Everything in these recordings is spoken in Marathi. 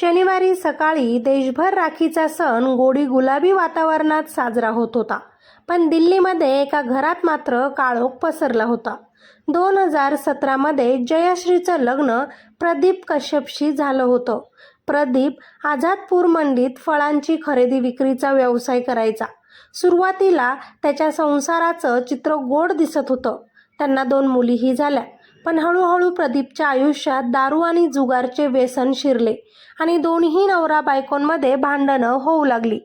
शनिवारी सकाळी देशभर राखीचा सण गोडी गुलाबी वातावरणात साजरा होत होता. पण दिल्लीमध्ये एका घरात मात्र काळोख पसरला होता. दोन हजार सतरामध्ये जयश्रीचं लग्न प्रदीप कश्यपशी झालं होतं. प्रदीप आझादपूर मंडीत फळांची खरेदी विक्रीचा व्यवसाय करायचा. सुरुवातीला त्याच्या संसाराचं चित्र गोड दिसत होतं. त्यांना दोन मुलीही झाल्या. पण हळूहळू प्रदीपच्या आयुष्यात दारू आणि जुगारचे व्यसन शिरले आणि दोन्ही नवरा बायकोंमध्ये भांडणं होऊ लागली.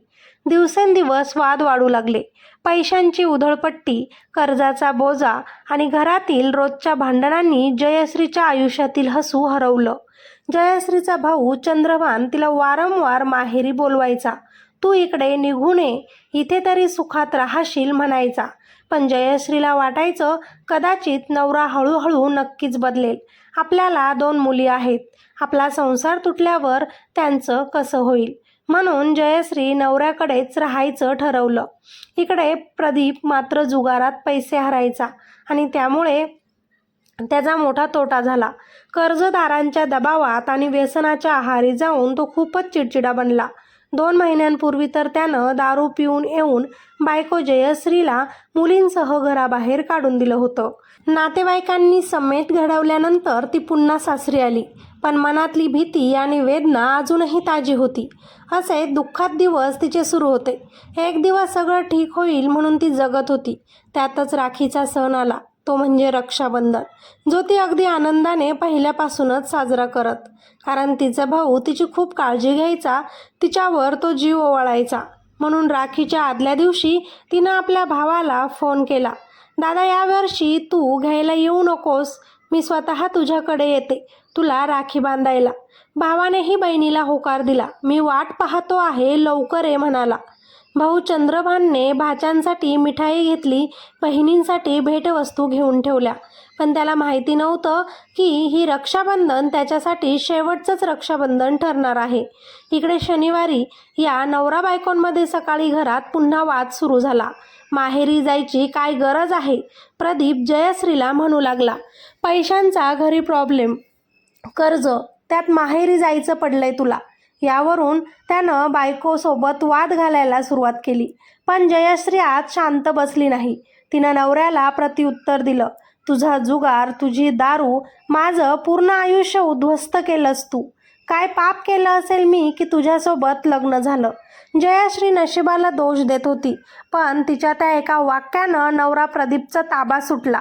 दिवसेंदिवस वाद वाढू लागले. पैशांची उधळपट्टी कर्जाचा बोजा आणि घरातील रोजच्या भांडणांनी जयश्रीच्या आयुष्यातील हसू हरवलं. जयश्रीचा भाऊ चंद्रभान तिला वारंवार माहेरी बोलवायचा. तू इकडे निघून ये इथे तरी सुखात राहशील म्हणायचा. पण जयश्रीला वाटायचं कदाचित नवरा हळूहळू नक्कीच बदलेल. आपल्याला दोन मुली आहेत. आपला संसार तुटल्यावर त्यांचं कसं होईल? म्हणून जयश्री नवऱ्याकडेच राहायचं ठरवलं. इकडे प्रदीप मात्र जुगारात पैसे हरायचा आणि त्यामुळे त्याचा मोठा तोटा झाला. कर्जदारांच्या दबावात आणि व्यसनाच्या आहारी जाऊन तो खूपच चिडचिडा बनला. दोन महिन्यांपूर्वी तर त्यानं दारू पिऊन येऊन बायको जयश्रीला मुलींसह घराबाहेर काढून दिलं होतं. नातेवाईकांनी समेट घडवल्यानंतर ती पुन्हा सासरी आली. पण मनातली भीती आणि वेदना अजूनही ताजी होती. असे दुःखात दिवस तिचे सुरू होते. एक दिवस सगळं ठीक होईल म्हणून ती जगत होती. त्यातच राखीचा सण आला. तो म्हणजे रक्षाबंधन जो ती अगदी आनंदाने पहिल्यापासूनच साजरा करत. कारण तिचा भाऊ तिची खूप काळजी घ्यायचा तिच्यावर तो जीव ओवाळायचा. म्हणून राखीच्या आदल्या दिवशी तिनं आपल्या भावाला फोन केला दादा यावर्षी तू घ्यायला येऊ नकोस मी स्वतः तुझ्याकडे येते तुला राखी बांधायला. भावानेही बहिणीला होकार दिला मी वाट पाहतो आहे लवकर ये म्हणाला. भाऊ चंद्रभानने भाच्यांसाठी मिठाई घेतली बहिणींसाठी भेटवस्तू घेऊन ठेवल्या. पण त्याला माहिती नव्हतं की ही रक्षाबंधन त्याच्यासाठी शेवटचंच रक्षाबंधन ठरणार आहे. इकडे शनिवारी या नवरा बायकोंमध्ये सकाळी घरात पुन्हा वाद सुरू झाला. माहेरी जायची काय गरज आहे? प्रदीप जयश्रीला म्हणू लागला. पैशांचा घरी प्रॉब्लेम. कर्ज. त्यात माहेरी जायचं पडलंय तुला. यावरून त्यानं बायकोसोबत वाद घालायला सुरुवात केली. पण जयश्री आज शांत बसली नाही. तिनं नवऱ्याला प्रत्युत्तर दिलं तुझा जुगार तुझी दारू माझं पूर्ण आयुष्य उद्ध्वस्त केलंस तू. काय पाप केलं असेल मी की तुझ्यासोबत लग्न झालं? जयश्री नशिबाला दोष देत होती पण तिच्या त्या एका वाक्यानं नवरा प्रदीपचा ताबा सुटला.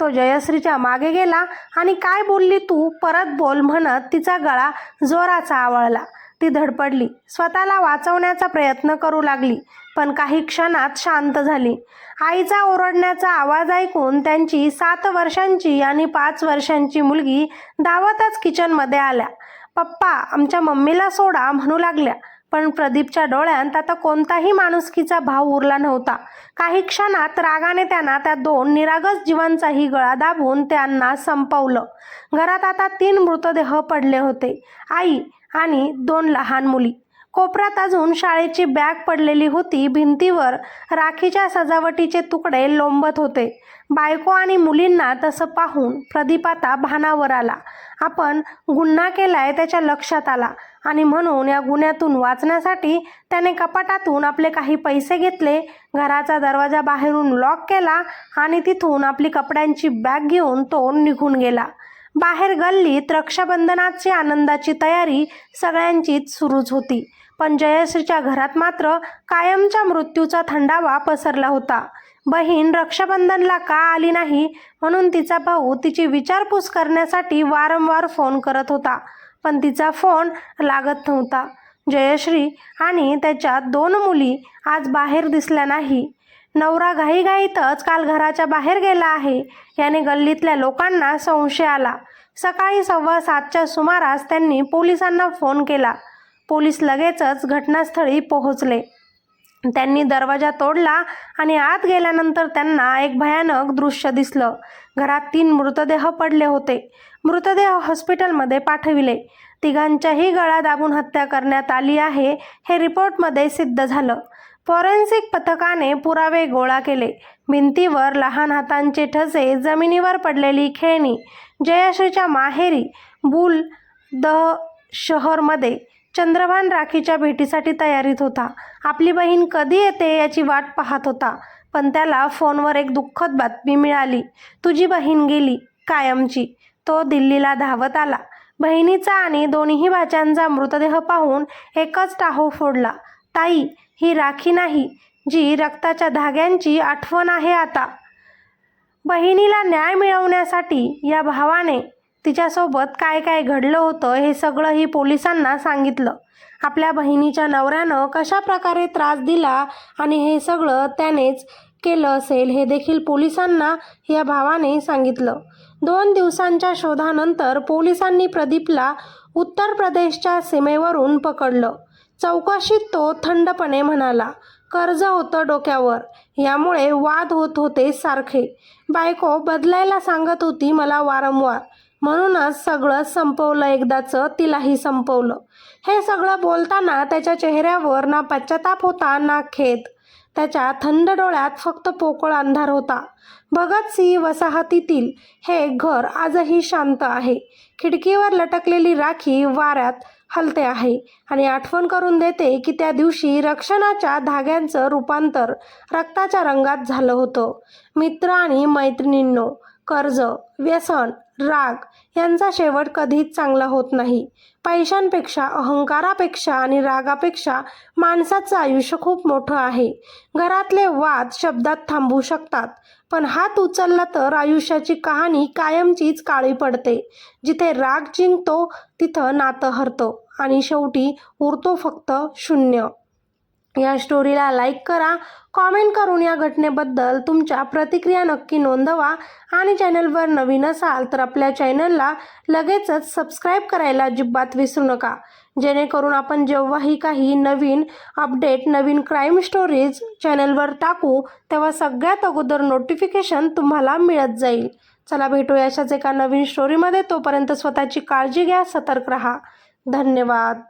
तो जयश्रीच्या मागे गेला आणि काय बोलली तू? परत बोल म्हणत तिचा गळा जोराचा आवळला. ती धडपडली. स्वतःला वाचवण्याचा प्रयत्न करू लागली पण काही क्षणात शांत झाली. आईचा ओरडण्याचा आवाज ऐकून त्यांची सात वर्षांची आणि पाच वर्षांची मुलगी धावतच किचनमध्ये आल्या. पप्पा आमच्या मम्मीला सोडा म्हणू लागल्या पण प्रदीपच्या डोळ्यांत आता कोणताही माणुसकीचा भाव उरला नव्हता. काही क्षणात रागाने त्यांना त्या दोन निरागस जीवांचाही गळा दाबून त्यांना संपवलं. घरात आता तीन मृतदेह पडले होते. आई आणि दोन लहान मुली. कोपऱ्यात अजून शाळेची बॅग पडलेली होती. भिंतीवर राखीच्या सजावटीचे तुकडे लोंबत होते. बायको आणि मुलींना तसं पाहून प्रदीप आता भानावर आला. आपण गुन्हा केलाय त्याच्या लक्षात आला आणि म्हणून या गुन्ह्यातून वाचण्यासाठी त्याने कपाटातून आपले काही पैसे घेतले घराचा दरवाजा बाहेरून लॉक केला आणि तिथून आपली कपड्यांची बॅग घेऊन तो निघून गेला. बाहेर गल्लीत रक्षाबंधनाची आनंदाची तयारी सगळ्यांचीच सुरूच होती. पण जयश्रीच्या घरात मात्र कायमच्या मृत्यूचा थंडावा पसरला होता. बहीण रक्षाबंधनला का आली नाही म्हणून तिचा भाऊ तिची विचारपूस करण्यासाठी वारंवार फोन करत होता. पण तिचा फोन लागत नव्हता. जयश्री आणि त्याच्या दोन मुली आज बाहेर दिसल्या नाही. नवरा घाईघाईतच काल घराच्या बाहेर गेला आहे. याने गल्लीतल्या लोकांना संशय आला. सकाळी सव्वा सातच्या सुमारास त्यांनी पोलिसांना फोन केला. पोलीस लगेचच घटनास्थळी पोहोचले. त्यांनी दरवाजा तोडला आणि आत गेल्यानंतर त्यांना एक भयानक दृश्य दिसलं. घरात तीन मृतदेह पडले होते. मृतदेह हॉस्पिटलमध्ये पाठविले. तिघांच्याही गळा दाबून हत्या करण्यात आली आहे हे रिपोर्टमध्ये सिद्ध झालं. फॉरेन्सिक पथकाने पुरावे गोळा केले. भिंतीवर लहान हातांचे ठसे जमिनीवर पडलेली खेळणी जयश्रीच्या माहेरी बुल द शहरमध्ये चंद्रभान राखीच्या भेटीसाठी तयारीत होता. आपली बहीण कधी येते याची वाट पाहत होता पण त्याला फोनवर एक दुःखद बातमी मिळाली. तुझी बहीण गेली कायमची. तो दिल्लीला धावत आला. बहिणीचा आणि दोन्ही भाच्यांचा मृतदेह पाहून एकच टाहो फोडला. ताई ही राखी नाही जी रक्ताच्या धाग्यांची आठवण आहे आता. बहिणीला न्याय मिळवण्यासाठी या भावाने तिच्यासोबत काय काय घडलं होतं हे सगळंही पोलिसांना सांगितलं. आपल्या बहिणीच्या नवऱ्यानं कशा प्रकारे त्रास दिला आणि हे सगळं त्यानेच केलं असेल हे देखील पोलिसांना या भावाने सांगितलं. दोन दिवसांच्या शोधानंतर पोलिसांनी प्रदीपला उत्तर प्रदेशच्या सीमेवरून पकडलं. चौकाशीत तो थंडपणे म्हणाला कर्ज होतं डोक्यावर यामुळे वाद होत होते सारखे. बायको बदलायला सांगत होती मला वारंवार. म्हणूनच सगळं संपवलं एकदाचं तिलाही संपवलं. हे सगळं बोलताना त्याच्या चेहऱ्यावर ना पश्चाताप होता ना खेद. त्याच्या थंड डोळ्यात फक्त पोकळ अंधार होता. भगतसिंह वसाहतीतील हे घर आजही शांत आहे. खिडकीवर लटकलेली राखी वाऱ्यात हलते आहे. आणि आठवण करून देते की त्या दिवशी रक्षणाच्या धाग्यांचं रूपांतर रक्ताच्या रंगात झालं होतं. मित्र आणि मैत्रिणींनो कर्ज व्यसन राग यांचा शेवट कधीच चांगला होत नाही. पैशांपेक्षा अहंकारापेक्षा आणि रागापेक्षा माणसाचं आयुष्य खूप मोठं आहे. घरातले वाद शब्दात थांबू शकतात पण हात उचलला तर आयुष्याची कहाणी कायमचीच काळी पडते. जिथे राग जिंकतो तिथं नातं हरतं आणि शेवटी उरतो फक्त शून्य. या स्टोरीला लाईक करा. कॉमेंट करून या घटनेबद्दल तुमच्या प्रतिक्रिया नक्की नोंदवा. आणि चॅनलवर नवीन असाल तर आपल्या चॅनलला लगेचच सबस्क्राईब करायला अजिबात विसरू नका. जेणेकरून आपण जेव्हाही काही नवीन अपडेट नवीन क्राईम स्टोरीज चॅनलवर टाकू तेव्हा सगळ्यात अगोदर नोटिफिकेशन तुम्हाला मिळत जाईल. चला भेटूया अशाच एका नवीन स्टोरीमध्ये तोपर्यंत स्वतःची काळजी घ्या सतर्क राहा. धन्यवाद.